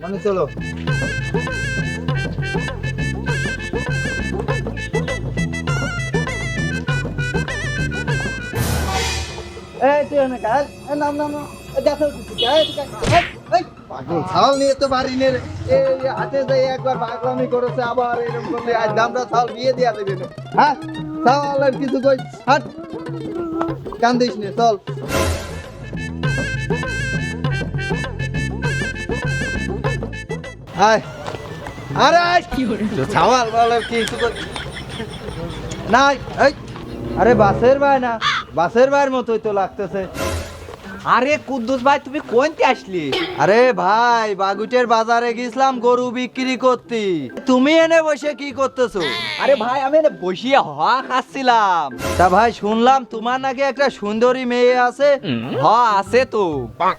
মানে চলো। এই তুই এনে কাজ এই নাম নাম নাম। এই দেখো কিছু এই এই এই। পাগল ছাল নিয়ে তো বাড়ি নে রে। এই হাতে যাই একবার পাগলামি করেছে আবার এরকম করলে আজ দামটা ছাল বিয়ে দিয়া দেবে হ্যাঁ? ছাল আর কিছু কই? হাট। কান্দিস নে চল। আয় আরে ছাওয়াল বল কি নাই এই। আরে বাসের ভাই না। বাসের ভাইয়ের মতোই তো লাগতেছে। আরে কুদ্দুস ভাই তুমি কোনতে আসলি? আরে ভাই বাগুটের বাজারে গেছিলাম গরু বিক্রি করতে। তুমি এনে বসে কি করতেছো? আরে ভাই আমি এনে বসিয়ে হওয়া খাচ্ছিলাম। তা ভাই শুনলাম তোমার নাকি একটা সুন্দরী মেয়ে আছে। হ আছে তো।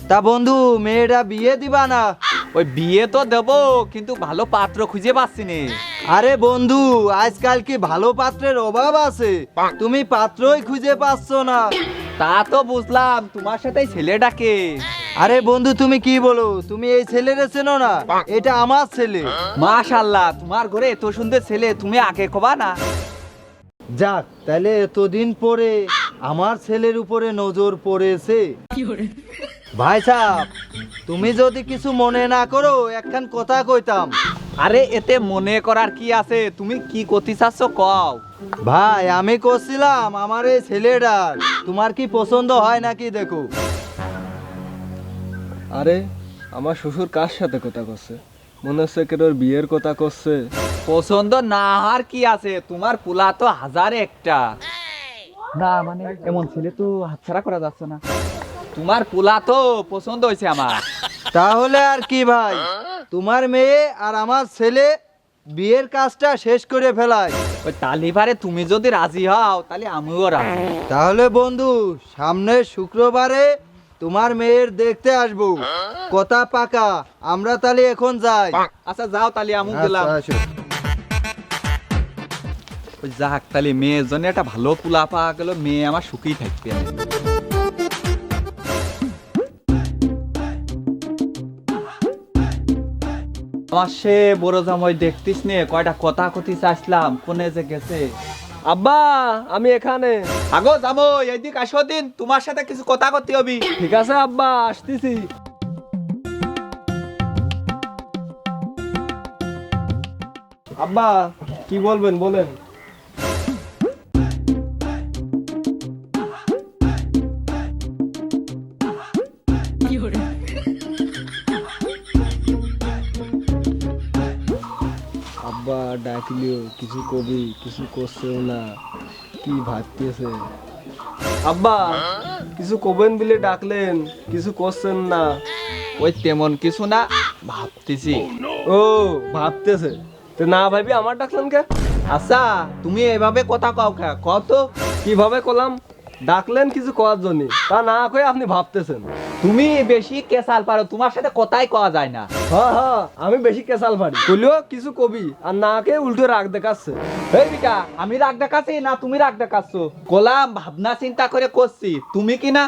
তা বন্ধু মেয়েটা বিয়ে দিবা না? ওই বিয়ে তো দেবো কিন্তু ভালো পাত্র খুঁজে পাচ্ছি নে। আরে বন্ধু আজকাল কি ভালো পাত্রের অভাব আছে? তুমি পাত্রই খুঁজে পাচ্ছ না। তা তো বুঝলাম তোমার সাথে ছেলেটাকে আরে বন্ধু তুমি কি বলো? তুমি এই ছেলেরে চেনো না? এটা আমার ছেলে। মাশাল্লাহ তোমার ঘরে এত সুন্দর ছেলে তুমি আগে কবা না। যাক তাহলে এতদিন পরে আমার ছেলের উপরে নজর পড়েছে। ভাই সাহেব তুমি যদি কিছু মনে না করো একখান কথা কইতাম। আরে এতে মনে করার কি আছে? তুমি কি করতে চাচ্ছ কও? ভাই আমি করছিলাম আমার এই ছেলেটার। তোমার কি পছন্দ হয় নাকি দেখো। আরে আমার শ্বশুর কার সাথে কথা করছে? মনে হচ্ছে কেন ওর বিয়ের কথা করছে। পছন্দ না আর কি আছে? তোমার পোলা তো হাজার একটা। না মানে এমন ছেলে তো হাতছাড়া করা যাচ্ছে না। তোমার পোলা তো পছন্দ হয়েছে আমার। তাহলে আর কি ভাই? তোমার মেয়ে আর আমার ছেলে বিয়ের কাজটা শেষ করে ফেলায়। ওই তালিবারে তুমি যদি রাজি হও তাহলে আমিও রাজি। তাহলে বন্ধু সামনের শুক্রবারে তোমার মেয়ের দেখতে আসব। কথা পাকা আমরা তাহলে এখন যাই। আচ্ছা যাও তাহলে আমি গেলাম। আচ্ছা, ওই যাক তাহলে মেয়ের জন্য একটা ভালো পোলা পাওয়া গেল মেয়ে আমার সুখী থাকবে। আমার সে বড় জামাই দেখতিস নে কয়টা কথা কথি চাইছিলাম কোনে যে গেছে? আব্বা আমি এখানে। আগো যাব এইদিক আসো দিন তোমার সাথে কিছু কথা করতে হবি। ঠিক আছে আব্বা আসতেছি। আব্বা কি বলবেন বলেন। ডাকলিও কিছু কবি কিছু করছেও না। কি ভাবতেছে? আব্বা কিছু কবেন বলে ডাকলেন কিছু করছেন না। ওই তেমন কিছু না ভাবতেছি। ও ভাবতেছে। তো না ভাবি আমার ডাকলেন কে? আচ্ছা তুমি এভাবে কথা কও কে? কত কীভাবে কলাম? ডাকলেন কিছু করার জন্য। তা না কয়ে আপনি ভাবতেছেন। তুমি বেশি কেসাল পারো তোমার সাথে কথাই কওয়া যায় না। হ্যাঁ হ্যাঁ আমি বেশি কেসাল পারি। কইলেও কিছু কবি? আর না কে উল্টো রাগ দেখাচ্ছে। এই বিকা আমি রাগ দেখাচ্ছি না তুমি রাগ দেখাচ্ছ? গোলাম ভাবনা চিন্তা করে করছি তুমি কি না?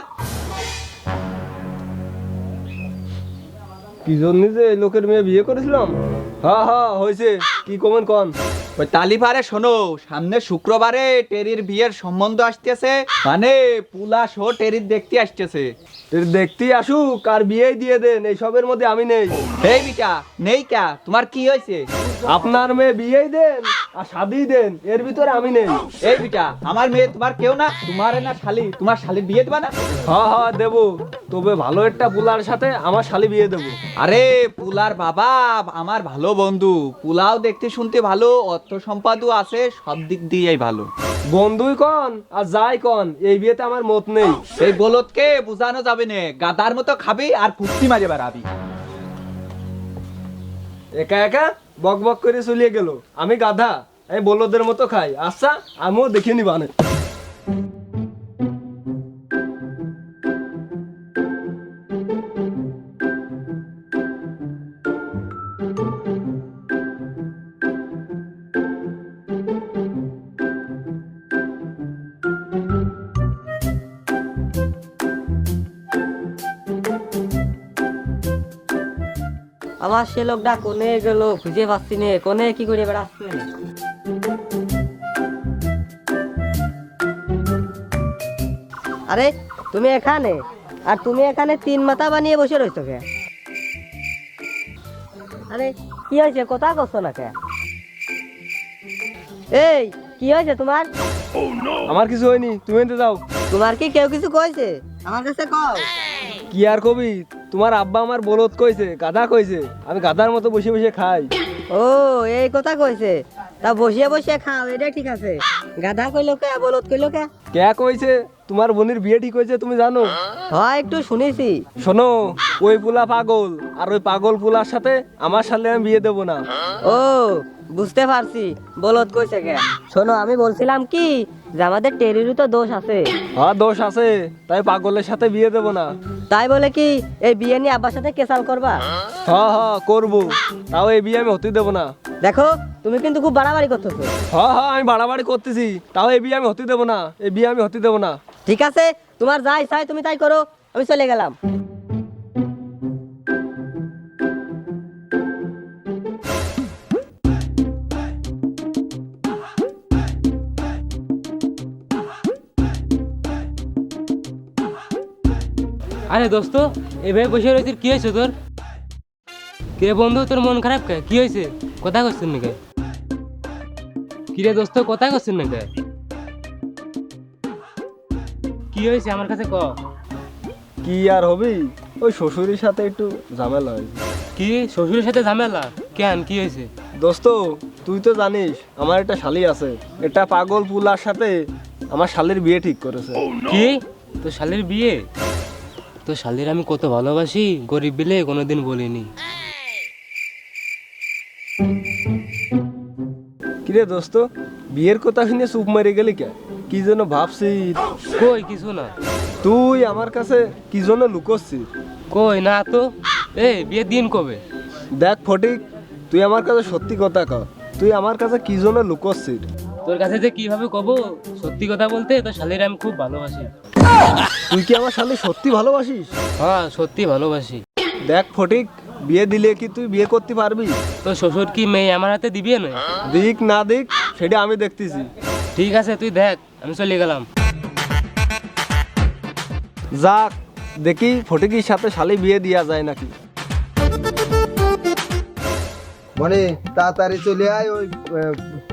কি জন্য যে লোকের মেয়ে বিয়ে করেছিলাম? হ্যাঁ হ্যাঁ হয়েছে কি কমেন কন? ওই তালিবারে শোনো সামনে শুক্রবারে টেরির বিয়ের সম্বন্ধ আসতেছে মানে পুলা শো টেরির দেখতে আসতেছে। এর দেখতেই আসুক আর বিয়েই দিয়ে দেন এই সবের মধ্যে আমি নেই। এই বিকা নেই কা? তোমার কি হয়েছে? আপনার মেয়ে বিয়েই দেন আর শাদি দেন এর ভিতরে আমি নেই। এই বিটা আমার মেয়ে তোমার কেউ না তোমার না শালি তোমার শালির বিয়ে দেবা না? হ্যাঁ হ্যাঁ দেবো। তবে ভালো একটা পুলার সাথে আমার শালি বিয়ে দেবো। আরে পুলার বাবা আমার ভালো বন্ধু। পুলাও দেখতে শুনতে ভালো অর্থ সম্পাদও আছে সব দিক দিয়েই ভালো। বন্ধুই কন আর যাই কন এই বিয়েতে আমার মত নেই। এই বলদকে বোঝানো যাবে না গাদার মতো খাবি আর ফুটকি মারে বেড়াবি। একা একা বক বক করে চলিয়ে গেল। আমি গাধা এই বলদের মতো খাই। আচ্ছা আমিও দেখে নিবানে আমার সে লোকটা কোনে গেল খুঁজে পাচ্ছি নে কোনে কি করে বেড়াচ্ছে? আরে তুমি এখানে? আর তুমি এখানে তিন মাথা বানিয়ে বসে রয়েছো কে? আরে কি হয়েছে? কথা করছ না কে? এই কি হয়েছে তোমার? আমার কিছু হয়নি তুমি এনতে যাও। তোমার কি কেউ কিছু কইছে? আমার কাছে কও। কি আর কবি? তোমার আব্বা আমার বলদ কইছে গাধা কইছে আমি গাধার মতো বসে বসে খাই। ও এই কথা কইছে। তা বসিয়ে বসিয়ে খাও এটা ঠিক আছে। গাধা কইলো কে বলত কইলো কে? কে কইছে? তোমার বোনের বিয়ে ঠিক হয়েছে তুমি জানো? হ্যাঁ একটু শুনেছি। শোনো ওই পুলা পাগল আর ওই পাগল পুলার সাথে আমার সালে আমি বিয়ে দেবো না। ও বুঝতে পারছি। বলত কইছে কে? শোনো আমি বলছিলাম কি যে আমাদের টেরিরও তো দোষ আছে। হ্যাঁ দোষ আছে তাই পাগলের সাথে বিয়ে দেবো না। তাই বলে কি এই বিয়ে নিয়ে আব্বার সাথে কেসাল করবা? হ্যাঁ হ্যাঁ করব। তাও এই বিয়ে আমি হতে দেবো না। দেখো তুমি কিন্তু খুব বাড়াবাড়ি করতেছো। হ্যাঁ হ্যাঁ আমি বাড়াবাড়ি করতেছি। তাও এই বিয়ে আমি হতে দেবো না। এই বিয়ে আমি হতে দেবো না। ঠিক আছে তোমার যাই চাই তুমি তাই করো। আমি চলে গেলাম। আরে দোস্ত এভাবে বসে রয়েছিস কি হয়েছে তোর? কে বন্ধু তোর মন খারাপ কে? কি হয়েছে? কোথায় করছেন নাকি? কিরে দোস্ত কোথায় করছেন নাকি? কি হয়েছে আমার কাছে ক? কি আর হবি? ওই শ্বশুরের সাথে একটু ঝামেলা হয়েছে। কি? শ্বশুরের সাথে ঝামেলা? কেন? কি হয়েছে? দোস্ত তুই তো জানিস আমার একটা শালি আছে। এটা পাগল পুলার সাথে আমার শালির বিয়ে ঠিক করেছে। কি? তো শালির বিয়ে? তো শালির আমি কত ভালোবাসি? গরিব বিলে কোনোদিন বলিনি। কিরে দোস্ত বিয়ের কথা শুনে চুপ মেরে গেলি কে? কি যেন ভাবছি কই কিছু না। তুই আমার কাছে কি জন্য লুকোচ্ছিস? কই না তো। এ বিয়ে দিন কবে? দেখ ফটিক তুই আমার কাছে সত্যি কথা কর তুই আমার কাছে কি জন্য লুকোচ্ছিস? তোর কাছে যে কীভাবে কব সত্যি কথা বলতে তো শালির আমি খুব ভালোবাসি। তুই কি আমার শালি সত্যি ভালোবাসিস? হ্যাঁ সত্যি ভালোবাসি। দেখ ফটিক বিয়ে দিলে কি তুই বিয়ে করতে পারবি? তো শ্বশুর কি মেয়ে আমার হাতে দিবি না? দিক না দিক সেটা আমি দেখতেছি। ঠিক আছে তুই দেখ আমি চলে গেলাম। যাক দেখি ফটিকির সাথে শালি বিয়ে দেওয়া যায় নাকি। মানে তাড়াতাড়ি চলে আয় ওই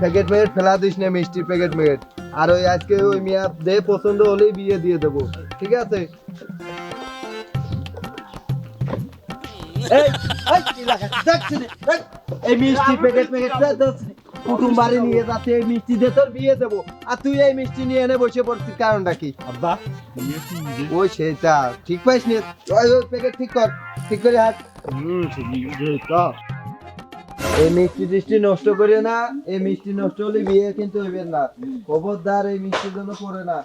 প্যাকেট প্যাকেট ফেলা দিস না মিষ্টি প্যাকেট প্যাকেট আর ওই আজকে ওই মিয়া দে পছন্দ হলেই বিয়ে দিয়ে দেবো ঠিক আছে? এই, মিষ্টি প্যাকেট প্যাকেট কুটুম বাড়ি নিয়ে যাচ্ছে এই মিষ্টি দিয়ে তোর বিয়ে দেবো। আর তুই এই মিষ্টি নিয়ে এনে বসে পড়ছিস কারণটা কি? আব্বা ওই সেটা ঠিক পাইস নি প্যাকেট ঠিক কর ঠিক করে হাত এই মিষ্টি টিষ্টি নষ্ট করে না এই মিষ্টি নষ্ট হলে বিয়ে কিন্তু হইবে না। খবরদার এই মিষ্টির জন্য পড়ে না।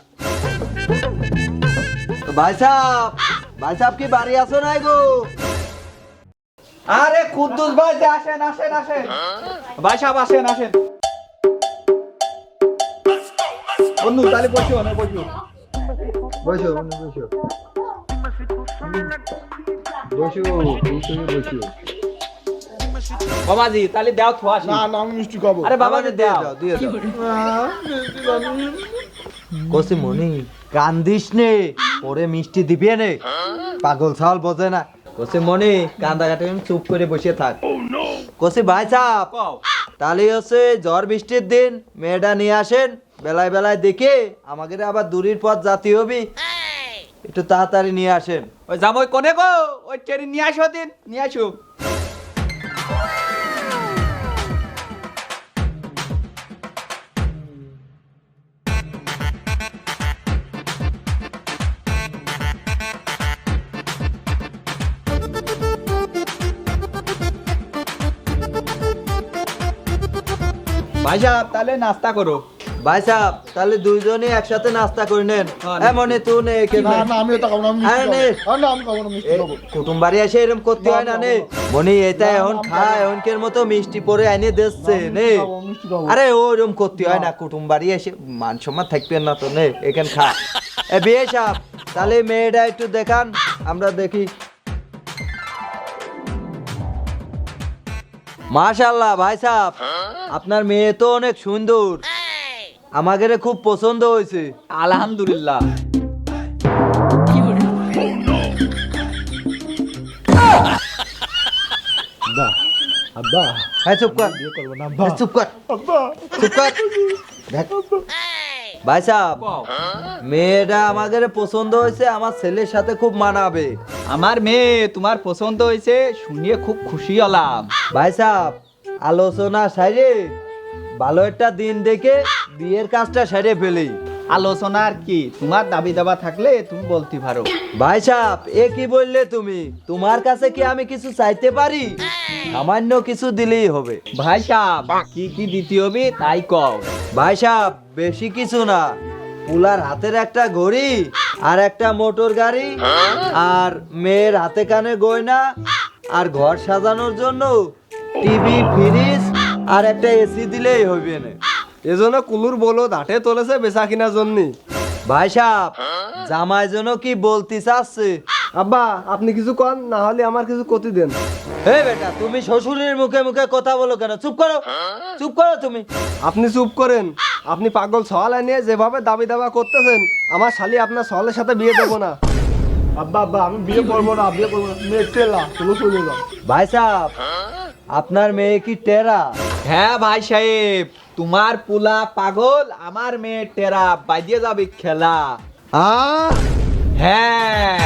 ভাই সাহেব ভাই সাহেব কি বাড়ি আছো নাই গো? আরে কুদ্দুস ভাই যে আসেন আসেন আসেন। ভাই সাহেব আসেন আসেন। বন্ধু তাহলে বসো না বসো। বসো বন্ধু, বসো। বসো বসো বসো। বাবাজি তাহলে দাও তো আসি। না না আমি মিষ্টি খাব। আরে বাবাজি দিয়ে দাও। দাও দিয়ে দাও। কসি মনি কান্দিস নে পরে মিষ্টি দিবি নে। পাগল ছাল বোঝে না। কসি মনি কান্দা কাটে চুপ করে বসে থাক। কসি ভাই সাহেব কও। তাহলে হচ্ছে ঝড় বৃষ্টির দিন মেয়েটা নিয়ে আসেন বেলায় বেলায় দেখে আমাকে আবার দূরের পথ জাতি হবি। একটু তাড়াতাড়ি নিয়ে আসেন। ওই জামাই কোনে গো? ওই চেরি নিয়ে আসো দিন নিয়ে আসো ভাই তাহলে নাস্তা করো। ভাই সাহেব তাহলে দুইজনে একসাথে নাস্তা করে নেন। হ্যাঁ, হ্যাঁ মনে তুই নে কে না না আমি এটা খাব না আমি মিষ্টি আরে নে। খাব। না আমি খাব না মিষ্টি খাব কুটুম বাড়ি এসে এরকম করতে হয় না নে মনি এটা এখন খায় এখনকের মতো মিষ্টি পরে এনে দিচ্ছে নে। আরে ওরকম করতে হয় না। কুটুম বাড়ি এসে মান সম্মান থাকবেন না তো নে এখান খা। এ বিয়ে সাহেব তাহলে মেয়েটা একটু দেখান আমরা দেখি। মাশাল্লাহ ভাই সাহ আপনার মেয়ে তো অনেক সুন্দর। আমাদের খুব পছন্দ হয়েছে। আলহামদুলিল্লাহ। আব্বা হ্যাঁ চুপ কর। বিয়ে করব না চুপ কর। আব্বা। চুপ কর। দেখ। ভাই সাহ মেয়েটা আমাদের পছন্দ হয়েছে আমার ছেলের সাথে খুব মানাবে। আমার মেয়ে তোমার পছন্দ হয়েছে শুনিয়ে খুব খুশি হলাম। ভাই সাহ আলোচনা সাইরে ভালো একটা দিন দেখে বিয়ের কাজটা সেরে ফেলি। আলোচনা আর কি? তোমার দাবি দাবা থাকলে তুমি বলতে পারো। ভাই সাহ এ কি বললে তুমি? তোমার কাছে কি আমি কিছু চাইতে পারি? সামান্য কিছু দিলেই হবে। ভাই সাহেব, কি কি দিতে হবে তাই কও। ভাই সাহ বেশি কিছু না। পুলার হাতের একটা ঘড়ি আর একটা মোটর গাড়ি আর মেয়ের হাতে কানে গয়না আর ঘর সাজানোর জন্য টিভি, ফ্রিজ আর একটা এসি দিলেই হবে না। এজন্য কুলুর বলো হাটে তোলেছে বেচা কিনার জন্য। ভাই সাহ জামাই জন্য কি বলতে চাচ্ছে? আব্বা আপনি কিছু কন না হলে আমার কিছু ক্ষতি দেন। হে বেটা তুমি শ্বশুরের মুখে মুখে কথা বলো কেন? চুপ করো। চুপ করো তুমি। আপনি চুপ করেন। আপনি পাগল সওয়াল নিয়ে যেভাবে দাবি দাবা করতেছেন আমার শালি আপনার সওয়ালের সাথে বিয়ে দেবো না। আব্বা আব্বা আমি বিয়ে করব না বিয়ে করব না। মেয়ে টেলা চলে যাও। ভাই সাহ আপনার মেয়ে কি টেরা? হ্যাঁ ভাই সাহেব। তোমার পোলা পাগল আমার মেয়ে টেরা বাজিয়ে যাবে খেলা। হ্যাঁ।